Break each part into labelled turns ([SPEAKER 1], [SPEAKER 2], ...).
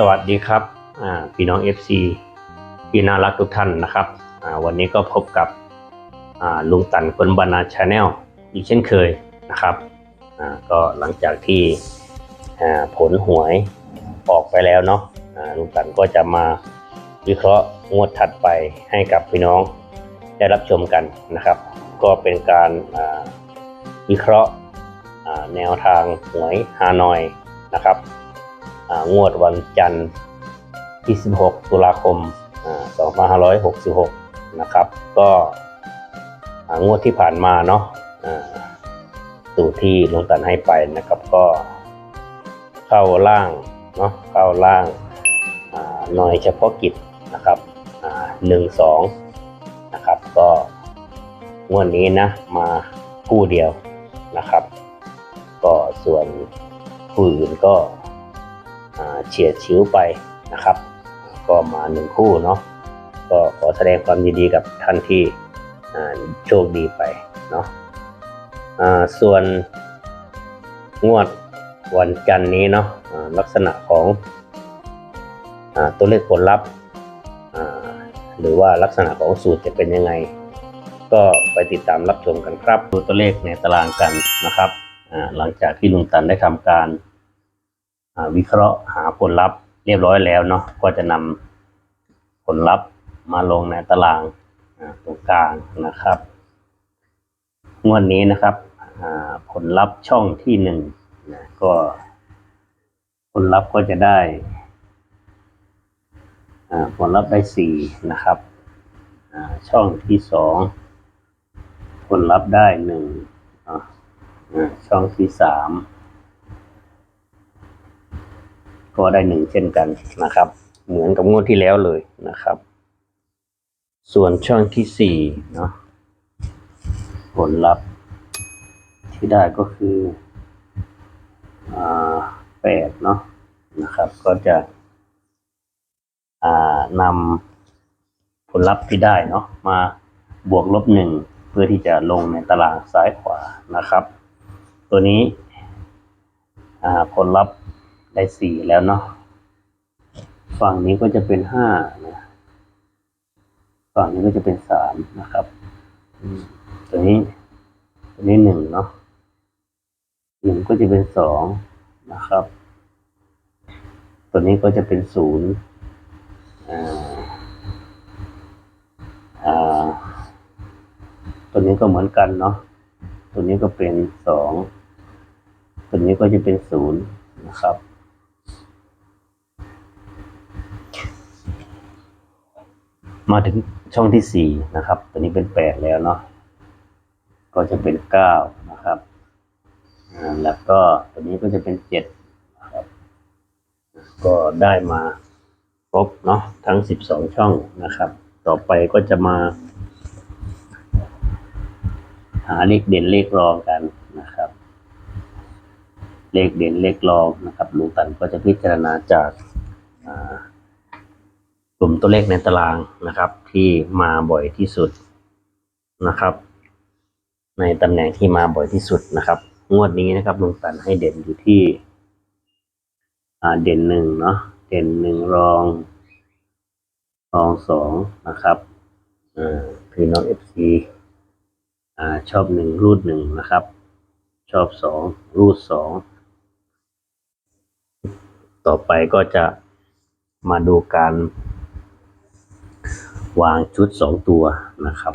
[SPEAKER 1] สวัสดีครับพี่น้อง FC ที่น่ารักทุกท่านนะครับวันนี้ก็พบกับลุงตันคนบรรณาชาแนลอีกเช่นเคยนะครับก็หลังจากที่ผลหวยออกไปแล้วเนาะลุงตันก็จะมาวิเคราะห์งวดถัดไปให้กับพี่น้องได้รับชมกันนะครับ ก็เป็นการวิเคราะห์แนวทางหวยฮานอยนะครับ งวดวันจันทร์ที่ 16 ตุลาคม 2566 นะครับ ก็งวดที่ผ่านมาเนาะสูตรที่ลุงตันให้ไปนะครับก็เข้าล่างเนาะเข้าล่างหน่อยเฉพาะกิจนะครับหนึ่งสองนะครับก็งวดนี้นะมาคู่เดียวนะครับ ก็ส่วนผู้อื่นก็ เฉียดชิวไปนะครับ ก็มาหนึ่งคู่เนาะก็ขอแสดงความยินดีกับท่านที่โชคดีไปเนาะส่วนงวดวันจันนี้เนาะลักษณะของอตัวเลขผลลัพธ์หรือว่าลักษณะของสูตรจะเป็นยังไง ก็ไปติดตามรับชมกันครับ ดูตัวเลขในตารางกันนะครับหลังจากที่ลุงตันได้ทำการ วิเคราะห์หาผลลัพธ์เรียบร้อยแล้วเนาะก็จะนำผลลัพธ์มาลงในตารางตรงกลางนะครับงวดนี้นะครับผลลัพธ์ช่องที่หนึ่งนะก็ผลลัพธ์ก็จะได้ผลลัพธ์ได้สี่นะครับช่องที่สองผลลัพธ์ได้หนึ่งช่องที่สาม ก็ได้หนึ่งเช่นกันนะครับ เหมือนกับงวดที่แล้วเลยนะครับ ส่วนช่องที่สี่เนาะผลลัพธ์ที่ได้ก็คืออแปดเนาะนะครับ ก็จะนำผลลัพธ์ที่ได้เนาะมาบวกลบหนึ่งเพื่อที่จะลงในตารางซ้ายขวานะครับ ตัวนี้ผลลัพธ์ ได้สี่แล้วเนาะฝั่งนี้ก็จะเป็นห้านะฝั่งนี้ก็จะเป็นสามนะครับตัวนี้ตัวนี้หนึ่งเนาะหนึ่งก็จะเป็นสองนะครับ ตัวนี้ก็จะเป็นศูนย์อ่าอ่าตัวนี้ก็เหมือนกันเนาะตัวนี้ก็เป็นสองตัวนี้ก็จะเป็นศูนย์นะครับ มาถึงช่องที่สี่นะครับ ตัวนี้เป็นแปดแล้วเนาะ ก็จะเป็นเก้านะครับแล้วก็ตัวนี้ก็จะเป็นเจ็ดนะครับ ก็ได้มาครบเนาะทั้งสิบสองช่องนะครับ ต่อไปก็จะมา หาเลขเด่นเลขรองกันนะครับ เลขเด่นเลขรองนะครับลุงตันก็จะพิจารณาจากอ่า กลุ่มตัวเลขในตารางนะครับ ที่มาบ่อยที่สุดนะครับ ในตำแหน่งที่มาบ่อยที่สุดนะครับ งวดนี้นะครับลุงตันให้เด่นอยู่ที่เด่นหนึ่งเนาะเด่นหนึ่งรองรองสองนะครับพี่น้องเอฟซีชอบหนึ่งรูดหนึ่งนะครับ ชอบสองรูดสองต่อไปก็จะมาดูการ วางชุดสองตัวนะครับ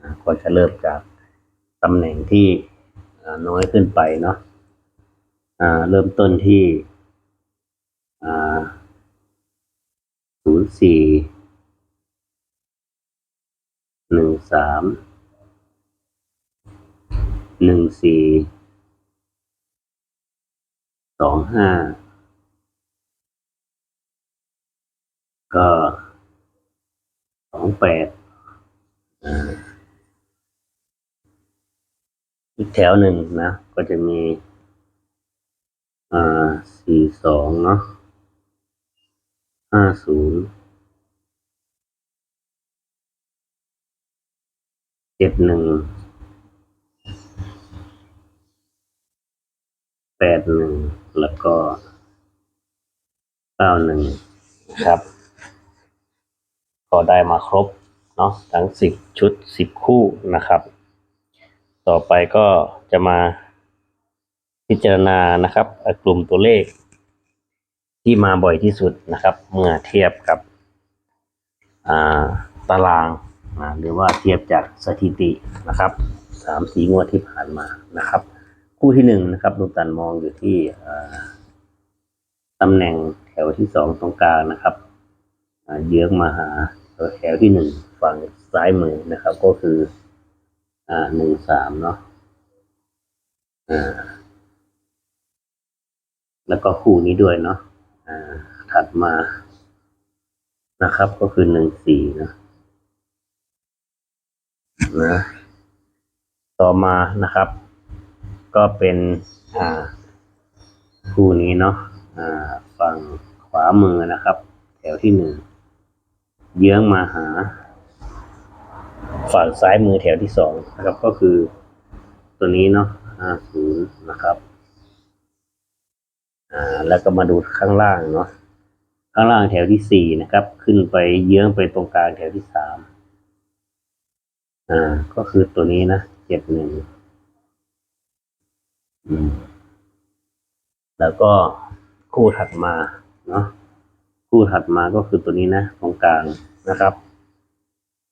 [SPEAKER 1] อ่าก็จะเริ่มจากตำแหน่งที่น้อยขึ้นไปเนาะเริ่มต้นที่ศูนย์สี่หนึ่งสามหนึ่งสี่สองห้าก็ องแปดอีกแถวหนึ่งนะ ก็จะมี อ่าสี่สองเนาะห้าศูนย์เจ็ดหนึ่งแปดหนึ่งแล้วก็เก้าหนึ่งครับ ก็ได้มาครบเนาะทั้งสิบชุดสิบคู่นะครับ ต่อไปก็จะมาพิจารณานะครับกลุ่มตัวเลข ที่มาบ่อยที่สุดนะครับ เมื่อเทียบกับาตารางหรือว่าเทียบจากสถิตินะครับสามสีงวดที่ผ่านมานะครับ คู่ที่หนึ่งนะครับลุงตันมองอยู่ที่ตำแหน่งแถวที่สองตรงกลางนะครับ เยื้องมาหาแถวที่หนึ่งฝั่งซ้ายมือนะครับ ก็คือ อ่าหนึ่งสามเนาะอ่า แล้วก็คู่นี้ด้วยเนาะอ่า ถัดมานะครับ ก็คือหนึ่งสี่นะนะต่อมานะครับ ก็เป็นอ่าคู่นี้เนาะอ่าฝั่งขวามือนะครับ แถวที่หนึ่ง เยื้องมาหา ฝั่งซ้ายมือแถวที่สองนะครับ ก็คือตัวนี้เนาะห้าศูนย์นะครับ อ่า แล้วก็มาดูข้างล่างเนาะ ข้างล่างแถวที่สี่นะครับ ขึ้นไปเยื้องไปตรงกลางแถวที่สาม อ่า ก็คือตัวนี้นะเจ็ดหนึ่งอืมแล้วก็คู่ถัดมาเนาะ คู่ถัดมาก็คือตัวนี้นะ ตรงกลางนะครับ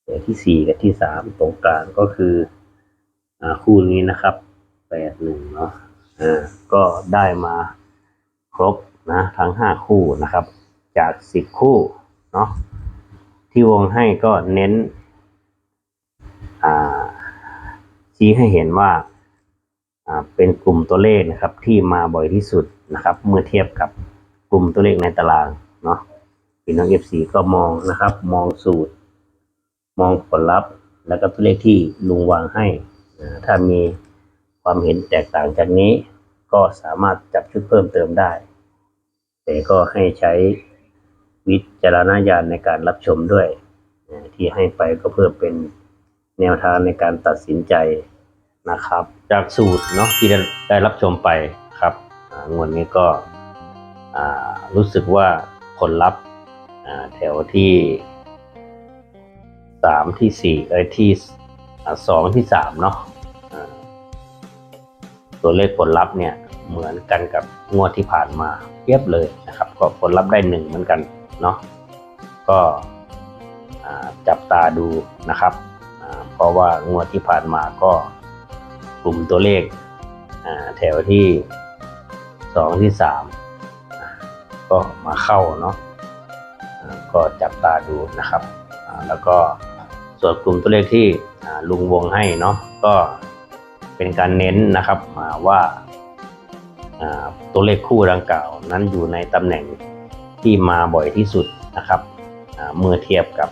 [SPEAKER 1] แถวที่สี่กับที่สามตรงกลางก็คืออ่าคู่นี้นะครับแปดหนึ่งเนาะอ่าก็ได้มาครบนะทั้งห้าคู่นะครับ จากสิบคู่เนาะที่วงให้ก็เน้นอ่าชี้ให้เห็นว่าอ่าเป็นกลุ่มตัวเลขนะครับที่มาบ่อยที่สุดนะครับ เมื่อเทียบกับกลุ่มตัวเลขในตารางเนาะ พี่น้องเอฟซีก็มองนะครับ มองสูตร มองผลลัพธ์ แล้วก็ตัวเลขที่ลุงวางให้อ่าถ้ามีความเห็นแตกต่างจากนี้ ก็สามารถจับชุดเพิ่มเติมได้ แต่ก็ให้ใช้วิจารณญาณในการรับชมด้วยอ่าที่ให้ไปก็เพื่อเป็นแนวทางในการตัดสินใจนะครับ จากสูตรเนาะที่ได้ได้รับชมไปครับอ่างวดนี้ก็อ่ารู้สึกว่าผลลัพธ์อ่า แถวที่สามที่สี่เอ้ยที่สองที่สามเนาะตัวเลขผลลัพธ์เนี่ยเหมือนกันกับงวดที่ผ่านมาเทียบเลยนะครับ ก็ผลลัพธ์ได้หนึ่งเหมือนกันเนาะก็จับตาดูนะครับเพราะว่างวดที่ผ่านมาก็กลุ่มตัวเลขแถวที่สองที่สามก็มาเข้าเนาะ ก็จับตาดูนะครับ แล้วก็ส่วนกลุ่มตัวเลขที่ลุงวงให้เนาะก็เป็นการเน้นนะครับว่าตัวเลขคู่ดังกล่าวนั้นอยู่ในตำแหน่งที่มาบ่อยที่สุดนะครับเมื่อเทียบกับ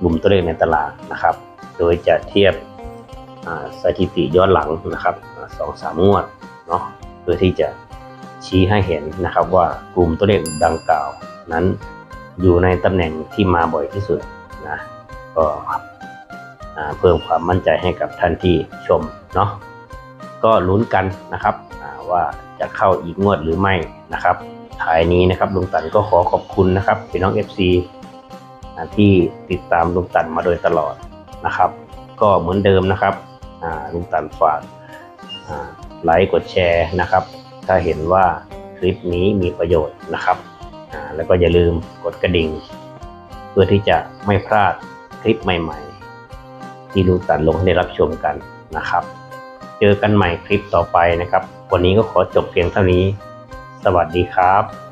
[SPEAKER 1] กลุ่มตัวเลขในตลาดนะครับ โดยจะเทียบสถิติย้อนหลังนะครับสองสามงวดเนาะเพื่อที่จะชี้ให้เห็นนะครับว่ากลุ่มตัวเลขดังกล่าวนั้น อยู่ในตำแหน่งที่มาบ่อยที่สุดนะก็เพิ่มความมั่นใจให้กับท่านที่ชมเนาะก็ลุ้นกันนะครับว่าจะเข้าอีกงวดหรือไม่นะครับท้ายนี้นะครับลุงตันก็ขอขอบคุณนะครับพี่น้อง FC ที่ติดตามลุงตันมาโดยตลอดนะครับ ก็เหมือนเดิมนะครับลุงตันฝากไลค์กดแชร์นะครับ ถ้าเห็นว่าคลิปนี้มีประโยชน์นะครับ แล้วก็อย่าลืมกดกระดิ่ง เพื่อที่จะไม่พลาดคลิปใหม่ๆ ที่ลูกตันลงให้ได้รับชมกันนะครับ เจอกันใหม่คลิปต่อไปนะครับ วันนี้ก็ขอจบเพียงเท่านี้ สวัสดีครับ